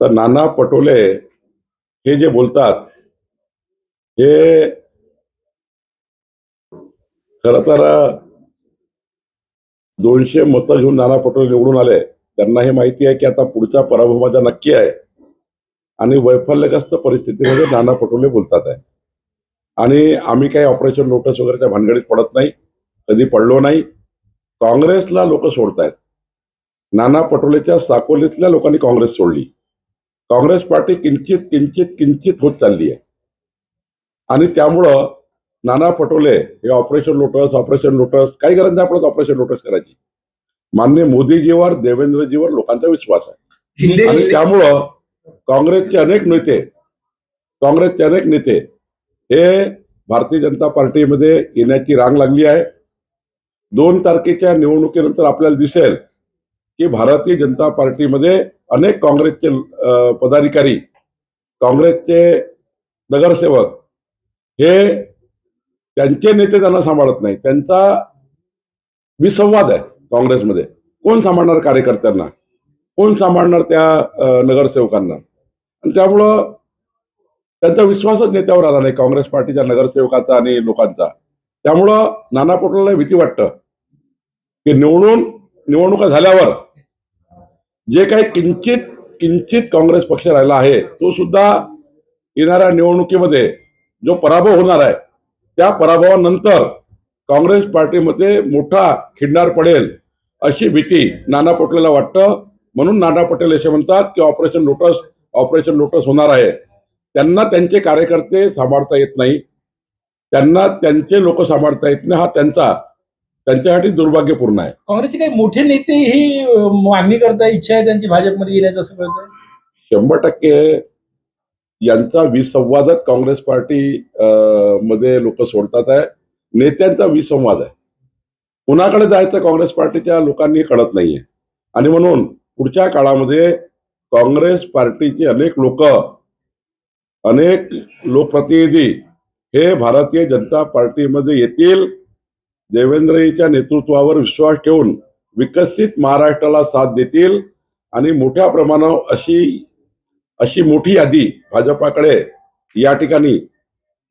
तर नाना पटोले हे जे बोलतात हे खर तर दोनशे मतं घेऊन नाना पटोले निवडून आले. त्यांना हे माहिती आहे की आता पुढचा पराभव माझा नक्की आहे. आणि वैफल्यग्रस्त परिस्थितीमध्ये नाना पटोले बोलतात आहे. आणि आम्ही काही ऑपरेशन नोटस वगैरेच्या भानगडीत पडत नाही कधी पडलो नाही. काँग्रेसला लोक सोडतायत. नाना पटोलेच्या साकोलीतल्या लोकांनी काँग्रेस सोडली. काँग्रेस पार्टी किंचित किंचित किंचित होत चालली आहे. आणि त्यामुळं नाना पटोले हे ऑपरेशन लोटस ऑपरेशन लोटस काही गरज नाही आपल्याला ऑपरेशन लोटस करायची. मान्य मोदीजीवर देवेंद्रजीवर लोकांचा विश्वास आहे. आणि त्यामुळं काँग्रेसचे अनेक नेते काँग्रेसचे अनेक नेते हे भारतीय जनता पार्टीमध्ये येण्याची रांग लागली आहे. दोन तारखेच्या निवडणुकीनंतर आपल्याला दिसेल की भारतीय जनता पार्टीमध्ये अनेक काँग्रेसचे पदाधिकारी काँग्रेसचे नगरसेवक हे त्यांचे नेते त्यांना सांभाळत नाही त्यांचा विसंवाद आहे काँग्रेसमध्ये. कोण सांभाळणार कार्यकर्त्यांना? कोण सांभाळणार त्या नगरसेवकांना? आणि त्यामुळं त्यांचा विश्वासच नेत्यावर आला नाही काँग्रेस पार्टीच्या नगरसेवकाचा आणि लोकांचा. त्यामुळं नाना पटोलेला भीती वाटतं की निवडून निवडणुका झाल्यावर जे काही किंचित किंचित काँग्रेस पक्ष राहिला आहे तो सुद्धा येणाऱ्या निवडणुकीमध्ये जो पराभव होणार आहे त्या पराभवानंतर काँग्रेस पार्टीमध्ये मोठा खिंडार पडेल अशी भीती नाना पटोलेला वाटतं. म्हणून नाना पटेल असे म्हणतात की ऑपरेशन लोटस ऑपरेशन लोटस होणार आहे. त्यांना त्यांचे कार्यकर्ते सांभाळता येत नाही. त्यांना त्यांचे लोक सांभाळता येत नाही. हा त्यांचा त्यांच्यासाठी दुर्भाग्यपूर्ण आहे. काँग्रेसचे काही मोठे नेते ही मागणी करताय इच्छा आहे त्यांची भाजपमध्ये येण्याचं असं कळतंय? शंभर टक्के यांचा विसंवादच काँग्रेस पार्टी मध्ये लोक सोडतात आहे. नेत्यांचा विसंवाद आहे. कुणाकडे जायचं काँग्रेस पार्टीच्या लोकांनी कळत नाहीये. आणि म्हणून पुढच्या काळामध्ये काँग्रेस पार्टीचे अनेक लोक अनेक लोकप्रतिनिधी हे भारतीय जनता पार्टीमध्ये येतील. देवेंद्रजीच्या नेतृत्वावर विश्वास ठेवून विकसित महाराष्ट्राला साथ देतील आणि मोठ्या प्रमाणावर अशी अशी मोठी यादी भाजपाकडे या ठिकाणी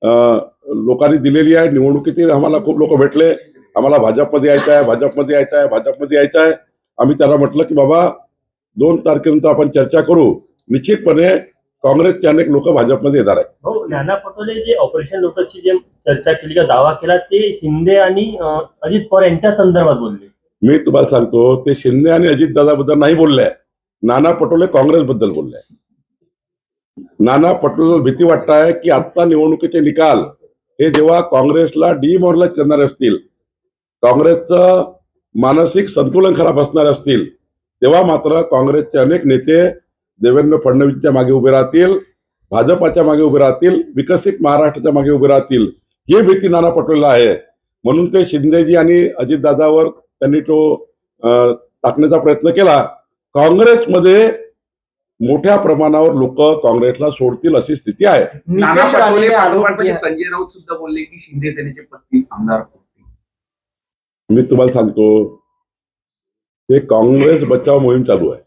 लोकांनी दिलेली आहे. निवडणुकीतील आम्हाला खूप लोक भेटले. आम्हाला भाजपमध्ये यायचं आहे भाजपमध्ये यायचं आहे भाजपमध्ये यायचं आहे. आम्ही त्याला म्हटलं की बाबा दोन तारखेनंतर आपण चर्चा करू. निश्चितपणे काँग्रेसचे अनेक लोक भाजपमध्ये येणार आहेत. हो नाना पटोले जे ऑपरेशन लोटसची जे चर्चा केली किंवा दावा केला ते शिंदे आणि अं, अजित पवार यांच्या संदर्भात बोलले. मी तुम्हाला सांगतो ते शिंदे आणि अजितदादाबद्दल नाही बोलले. नाना पटोले काँग्रेसबद्दल बोलले. नाना पटोले भीती वाटत आहे की आत्ता निवडणुकीचे निकाल हे जेव्हा काँग्रेसला डिमॉरलाइज करणारे असतील काँग्रेसचं मानसिक संतुलन खराब असणारे असतील तेव्हा मात्र काँग्रेसचे अनेक नेते देवेंद्र फडणवीसच्या मागे उभे राहतील भाजपाच्या मागे उभे राहतील विकसित महाराष्ट्राच्या मागे उभे राहतील ही भीती नाना पटोलेला आहे. म्हणून ते शिंदेजी आणि अजितदादावर त्यांनी तो टाकण्याचा प्रयत्न केला. काँग्रेसमध्ये मोठ्या प्रमाणावर लोक काँग्रेसला सोडतील अशी स्थिती आहे. नाना पटोले म्हणजे संजय राऊत सुद्धा बोलले की शिंदे सेनेचे पस्तीस आमदार. मी तुम्हाला सांगतो ते काँग्रेस बचाव मोहीम चालू आहे.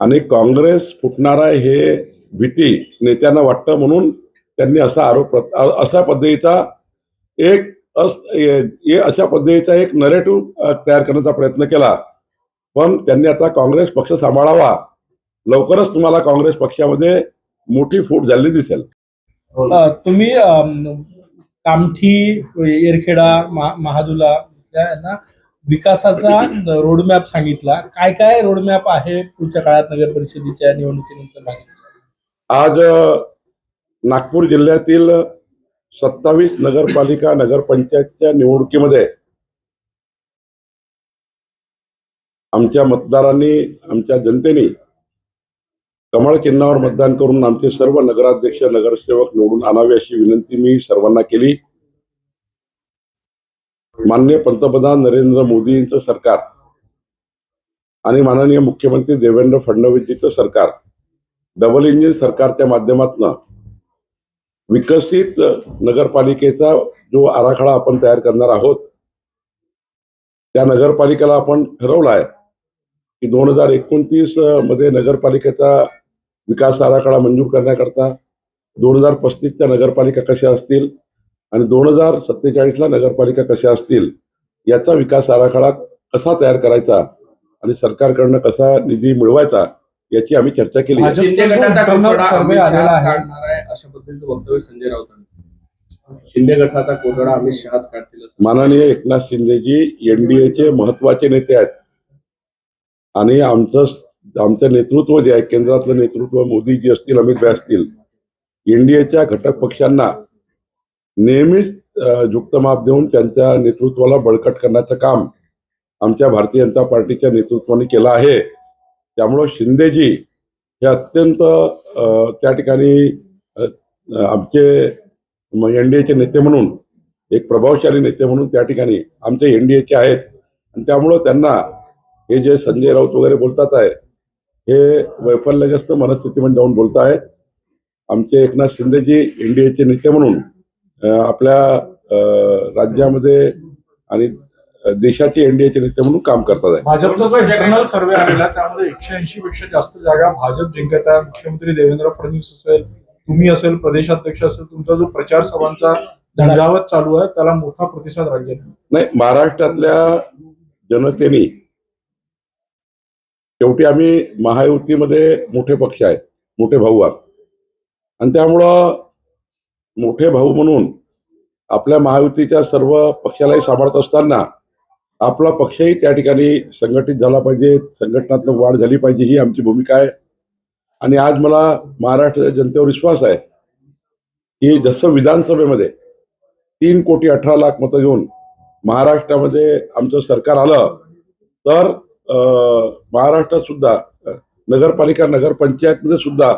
आणि काँग्रेस फुटणार आहे हे भीती नेत्यांना वाटतं म्हणून त्यांनी असा आरोप अशा पद्धतीचा एक अस अशा पद्धतीचा एक नरेटिव्ह तयार करण्याचा प्रयत्न केला. पण त्यांनी आता काँग्रेस पक्ष सांभाळावा. लवकरच तुम्हाला काँग्रेस पक्षामध्ये मोठी फूट झालेली दिसेल. तुम्ही कामठी एरखेडा महादुला यांना विकासाचा रोडमॅप सांगितला. काय काय रोडमॅप आहे पुढच्या काळात नगर परिषदेच्या निवडणुकीनंतर आज नागपूर जिल्ह्यातील सत्तावीस नगरपालिका नगरपंचायतच्या निवडणुकीमध्ये आमच्या मतदारांनी आमच्या जनतेने कमळ चिन्हावर मतदान करून आमचे सर्व नगराध्यक्ष नगरसेवक निवडून आणावे अशी विनंती मी सर्वांना केली. माननीय पंतप्रधान नरेंद्र मोदींचं सरकार आणि माननीय मुख्यमंत्री देवेंद्र फडणवीसजीचं सरकार. डबल इंजिन सरकारच्या माध्यमातून विकसित नगरपालिकेचा जो आराखडा आपण तयार करणार आहोत त्या नगरपालिकेला आपण ठरवलं आहे की दोन हजार एकोणतीसमध्ये नगरपालिकेचा विकास आराखडा मंजूर करण्याकरता दोन हजार पस्तीसच्या नगरपालिका कशा असतील आणि दोन हजार सत्तेचाळीसला नगरपालिका कशा असतील याचा विकास आराखडा कसा तयार करायचा आणि सरकारकडनं कसा निधी मिळवायचा याची आम्ही चर्चा केली. शिंदे अशा पद्धतीचं वक्तव्य संजय राऊतांनी. शिंदे गटाचा कोठडा अमित शहाच काढतील असं. माननीय एकनाथ शिंदेजी एनडीएचे महत्त्वाचे नेते आहेत. आणि आमचं आमचं नेतृत्व जे आहे केंद्रातलं नेतृत्व मोदीजी असतील अमित भाई असतील एनडीएच्या घटक पक्षांना नेहमीच अ, जुक्तमाप देऊन त्यांच्या नेतृत्वाला बळकट करण्याचं काम आमच्या भारतीय जनता पार्टीच्या नेतृत्वाने केलं आहे. त्यामुळं शिंदेजी हे अत्यंत त्या ठिकाणी आमचे एन डी एचे नेते म्हणून एक प्रभावशाली नेते म्हणून त्या ठिकाणी आमचे एन डी एचे आहेत. आणि त्यामुळं त्यांना हे जे संजय राऊत वगैरे बोलतात आहे हे वैफल्यग्रस्त मनस्थितीमध्ये जाऊन बोलत आहेत आमचे एकनाथ शिंदेजी एन डी एचे नेते म्हणून आपल्या राज्यामध्ये आणि देशाचे एनडीएचे नेते म्हणून काम करतात. भाजपचा जो इंटरनल सर्व्हे आलेला त्यामध्ये एकशे ऐंशी पेक्षा जास्त जागा भाजप जिंकत आहे. मुख्यमंत्री देवेंद्र फडणवीस असेल तुम्ही असेल प्रदेशाध्यक्ष असेल तुमचा जो प्रचार सभांचा झंझावत चालू आहे त्याला मोठा प्रतिसाद राज्यात नाही महाराष्ट्रातल्या जनतेने शेवटी आम्ही महायुतीमध्ये मोठे पक्ष आहेत मोठे भाऊ आहात. आणि त्यामुळं मोठे भाऊ म्हणून आपल्या महायुतीच्या सर्व पक्षालाही सांभाळत असताना आपला पक्षही त्या ठिकाणी संघटित झाला पाहिजे संघटनात्मक वाढ झाली पाहिजे ही आमची भूमिका आहे. आणि आज मला महाराष्ट्राच्या जनतेवर विश्वास आहे की जसं विधानसभेमध्ये तीन कोटी अठरा लाख मतं घेऊन महाराष्ट्रामध्ये आमचं सरकार आलं तर महाराष्ट्रात सुद्धा नगरपालिका नगरपंचायतमध्ये सुद्धा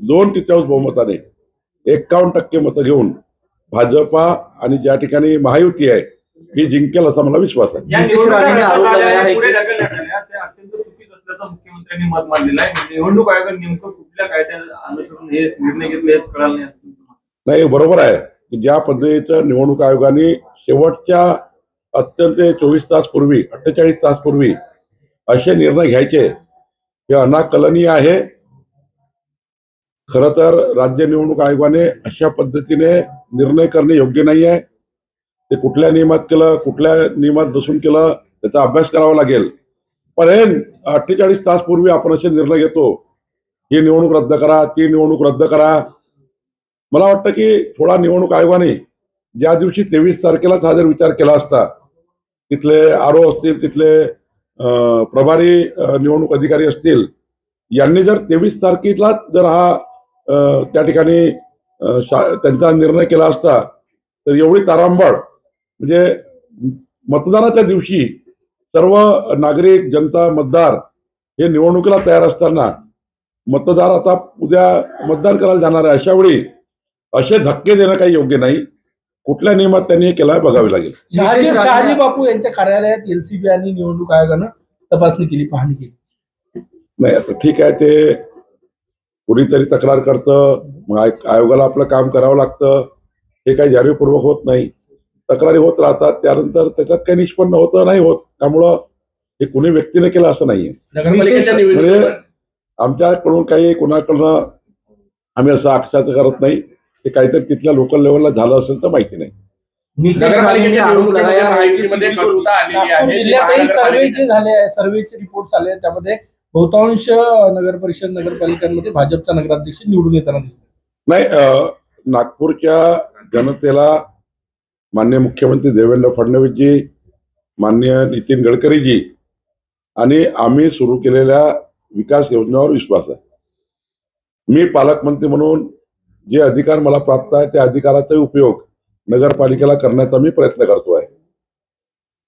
दोन तृतीयांश बहुमताने एक्कावन्न टक्के मतं घेऊन भाजपा आणि ज्या ठिकाणी महायुती आहे ही जिंकेल असा मला विश्वास आहे. नितेश निवडणुका है मुख्यमंत्र्यांनी मत मांडलेलं आहे. आयोगाने नेमकं कुठल्या कायद्या अनुसरून हे निर्णय घेतले हेच कळालं नाही. नाही बरोबर आहे की ज्या पद्धतीचं निवडणूक आयोगाने शेवटच्या अत्यंत चोवीस तास पूर्वी अठ्ठेचाळीस तास पूर्वी असे निर्णय घ्यायचे हे अनाकलनीय आहे. खरं तर राज्य निवडणूक आयोगाने अशा पद्धतीने निर्णय करणे योग्य नाही आहे. ते कुठल्या नियमात केलं कुठल्या नियमात बसून केलं त्याचा अभ्यास करावा लागेल. पण हे अठ्ठेचाळीस तास पूर्वी आपण असे निर्णय घेतो ही निवडणूक रद्द करा ती निवडणूक रद्द करा. मला वाटतं की थोडा निवडणूक आयोगाने ज्या दिवशी तेवीस तारखेलाच हा जर विचार केला असता तिथले आरो असतील तिथले प्रभारी निवडणूक अधिकारी असतील यांनी जर तेवीस तारखेलाच जर हा त्या ठिकाणी त्यांचा निर्णय केला असता तर एवढी तारांबळ म्हणजे मतदानाच्या दिवशी सर्व नागरिक जनता मतदार हे निवडणुकीला तयार असताना मतदार आता उद्या मतदान करायला जाणार आहे अशा वेळी असे धक्के देणं काही योग्य नाही. कुठल्या नियमात त्यांनी हे केलं आहे बघावे लागेल. शहाजी शहाजी बापू यांच्या कार्यालयात एलसीबी आणि निवडणूक आयोगानं तपासणी केली पाहणी केली. नाही आता ठीक आहे ते कुणीतरी तक्रार करतं मग आय- आयोगाला आपलं काम करावं लागतं. हे काही जाणीवपूर्वक होत नाही. तक्रारी होत राहतात त्यानंतर त्याच्यात काही निष्पन्न होतं नाही होत. त्यामुळं हे कुणी व्यक्तीने केलं असं नाहीये. नगरपालिकेच्या म्हणजे निवडणुकीत आमच्याकडून काही कुणाकडनं आम्ही असं आक्षात करत नाही. ते काहीतरी तिथल्या लोकल लेवलला झालं असेल तर माहिती नाही. नीतीश राणे ने नगरपालिकेच्या आरोप निवडणुकीमध्ये लगाया कि महायुतीमध्ये सुप्रीम कोर्ट- कटुता आलेली नागपूर आहे. ती जिल्ह्यातही सर्वे महानगरपालिकेच्या- जे झाले आहे सर्वेचे रिपोर्ट आले आहेत, त्यामध्ये बहुतांश नगर परिषद नगरपालिकांमध्ये भाजपचा नगराध्यक्ष निवडून येताना दिसतो नाही नागपूरच्या जनतेला मान्य मुख्यमंत्री देवेंद्र फडणवीसजी मान्य नितीन गडकरीजी आणि आम्ही सुरू केलेल्या विकास योजनेवर विश्वास आहे. मी पालकमंत्री म्हणून जे अधिकार मला प्राप्त आहे त्या अधिकाराचा उपयोग नगरपालिकेला करण्याचा मी प्रयत्न करतो आहे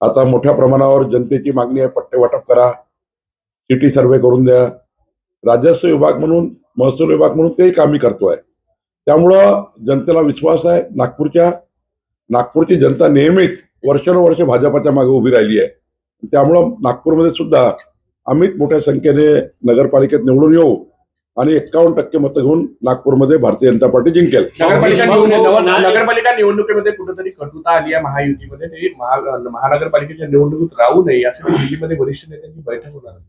आता मोठ्या प्रमाणावर जनतेची मागणी आहे पट्टे वाटप करा. सिटी सर्वे करून द्या. राजस्व विभाग म्हणून महसूल विभाग म्हणून तेही काम मी करतो आहे त्यामुळं जनतेला विश्वास आहे नागपूरच्या नागपूरची जनता नेहमीच वर्षानुवर्ष भाजपाच्या मागे उभी राहिली आहे. त्यामुळं नागपूरमध्ये सुद्धा आम्हीच मोठ्या संख्येने नगरपालिकेत निवडून येऊ आणि एक्कावन्न टक्के मतं घेऊन नागपूरमध्ये भारतीय जनता पार्टी जिंकेल. नगरपालिका निवडणुकीमध्ये कुठेतरी कटुता आली आहे महायुतीमध्ये. महानगरपालिकेच्या निवडणुकीत राहू नये यासाठी दिल्लीमध्ये वरिष्ठ नेत्यांची बैठक होणार आहे.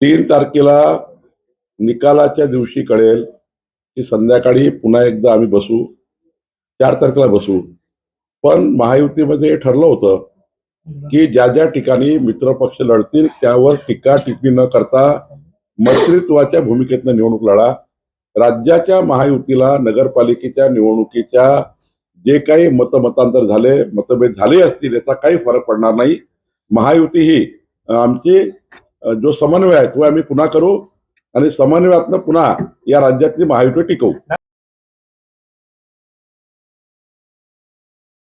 तीन तारखेला निकालाच्या दिवशी कळेल की संध्याकाळी पुन्हा एकदा आम्ही बसू चार तारखेला बसू. पण महायुतीमध्ये ठरलं होतं की ज्या ज्या ठिकाणी मित्रपक्ष लढतील त्यावर टीका टिप्पणी न करता मैत्रित्वाच्या भूमिकेतनं निवडणूक लढा. राज्याच्या महायुतीला नगरपालिकेच्या निवडणुकीच्या जे काही मतमतांतर झाले मतभेद झाले असतील याचा काही फरक पडणार नाही. महायुती ही आमची जो समन्वय आहे तो आम्ही पुन्हा करू आणि समन्वयातनं पुन्हा या राज्यातली महायुती टिकवू.